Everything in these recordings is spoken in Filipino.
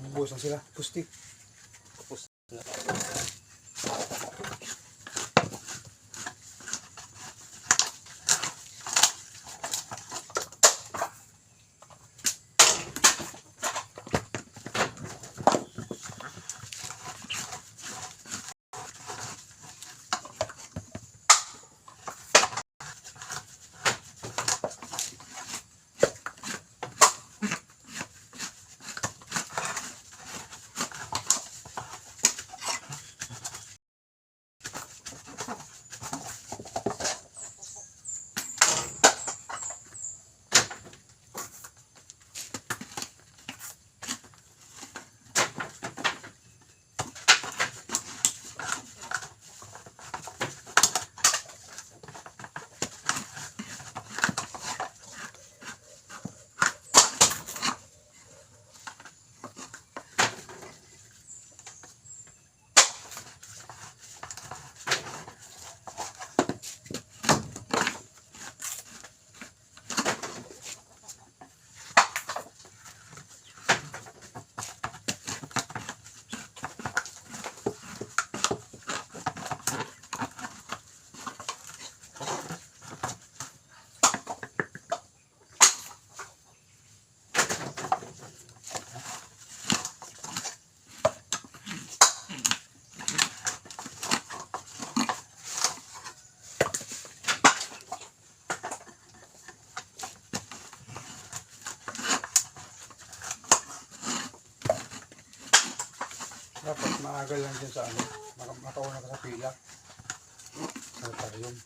Bubuhos lang sila. Pusti. Dapat maaga lang dyan sa ano. Maka- Makauna ka sa pila. Sanitarium.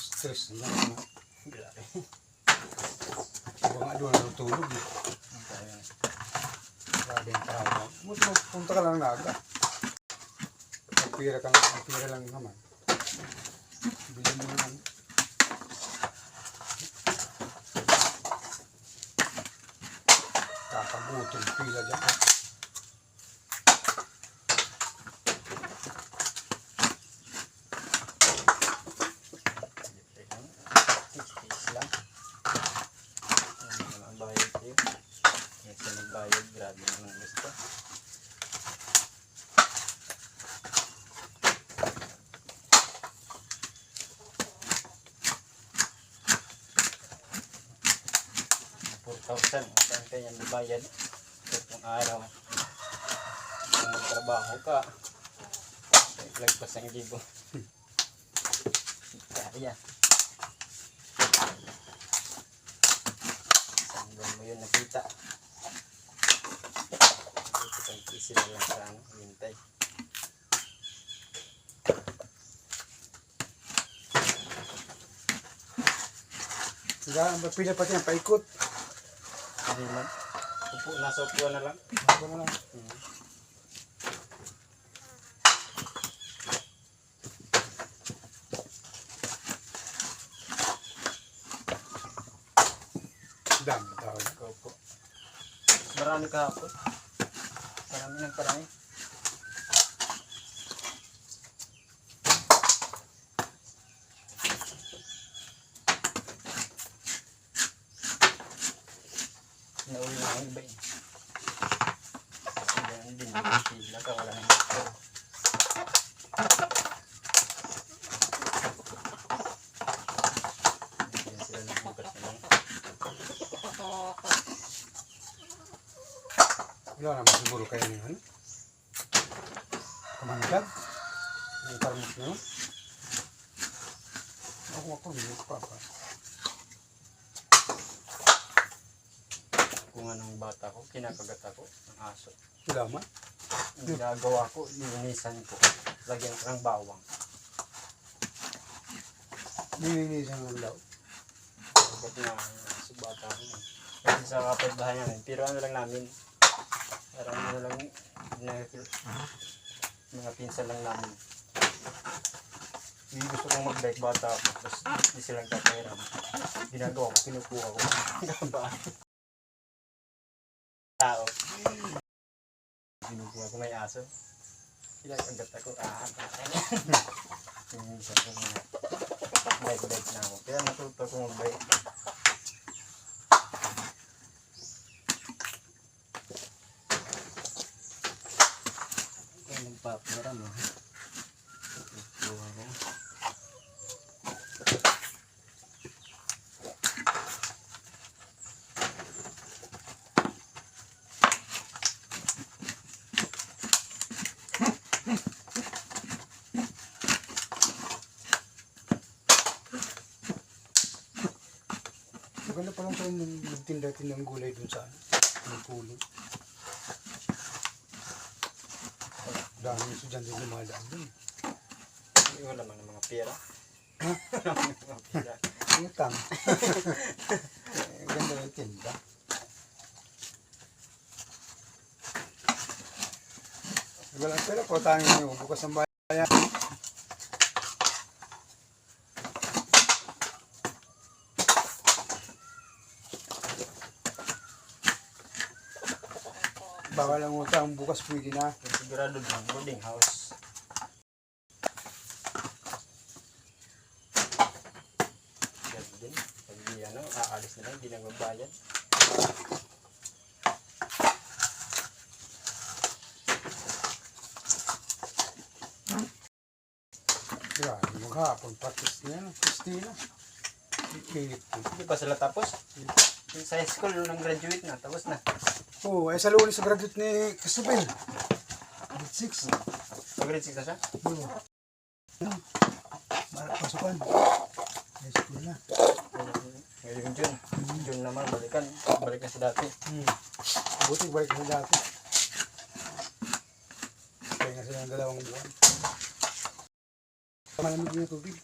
Stress na lang. Grabe. Iba nga doon natutulog eh. Grabe ang tao. Punta, punta ka lang na aga. Ang pira, ka, ang pira lang naman. Bilhin mo naman. Kakabutong pila dyan. 1,000 ang kanyang bayad sa araw. Kung magtrabaho ka. Lagpas ang libo kaya. Saan mo yun nakita? Dito kang kisil lang sa ano hintay. Diyan, pinapatay ang paikot. Hindi man. Upo, nasa upuan na lang. Ako na lang. Hmm. Dami tao. Ikaw po. Marami kahapon. Marami ng parami. Nauwi na ang iba eh. Ganun din. Sila ka wala nang lang. Wala naman siguro kayo ngayon. Kamandag. Ang karmos nyo. Ako ako, hindi ko pa pa. Kung anong bata ko, kinakagat ako ng aso. Sila man. Ang ginagawa ko, linisan ko. Lagyan ko ng bawang. Nilinisan ng daw. Kapag na sa bata ko. Kasi sa kapitbahay namin, pero ano lang namin, parang ano lang, na, mga pinsan lang namin. Hindi gusto kong mag-bike bata ako, tapos hindi silang kakairam. Ginagawa ko, kinukuha ko. Gaba. mo kung may aso. Kinakagat ako, ahagat ka niya. Ko na, bait-bait na ako. Kaya natuto ko mag-bait. Kaya nagpapura mo. Maganda pa lang tayo nung nagtinda-tinda ng gulay dun sa ano, ng pulo. Dami yung estudyante yung lumadaan dun. Hindi ko naman ng mga pera. Ha? Wala ng mga pera. Utang. eh, ganda yung tinda. Walang pera po, nyo. Bukas ang bayan. Bawal ang utang, bukas pwede na. Sigurado ng boarding house. Ganun din. Pag di ano, aalis na lang, hindi na magbayad. Grabe, maghapon, practice na yan. Christina. Hindi pa sila tapos. Sa high school, nung graduate na, tapos na. Oo, oh, ay sa lunes sa graduate ni Christopher. Grade 6. Pag grade 6 na siya, Oo. Ano? Mara- Pasukan. High school na. ngayon June. June naman, balikan. Balik na si dati. Hmm. Buti balik na dati. Kaya nga sila ng dalawang buwan. Malamig na tubig.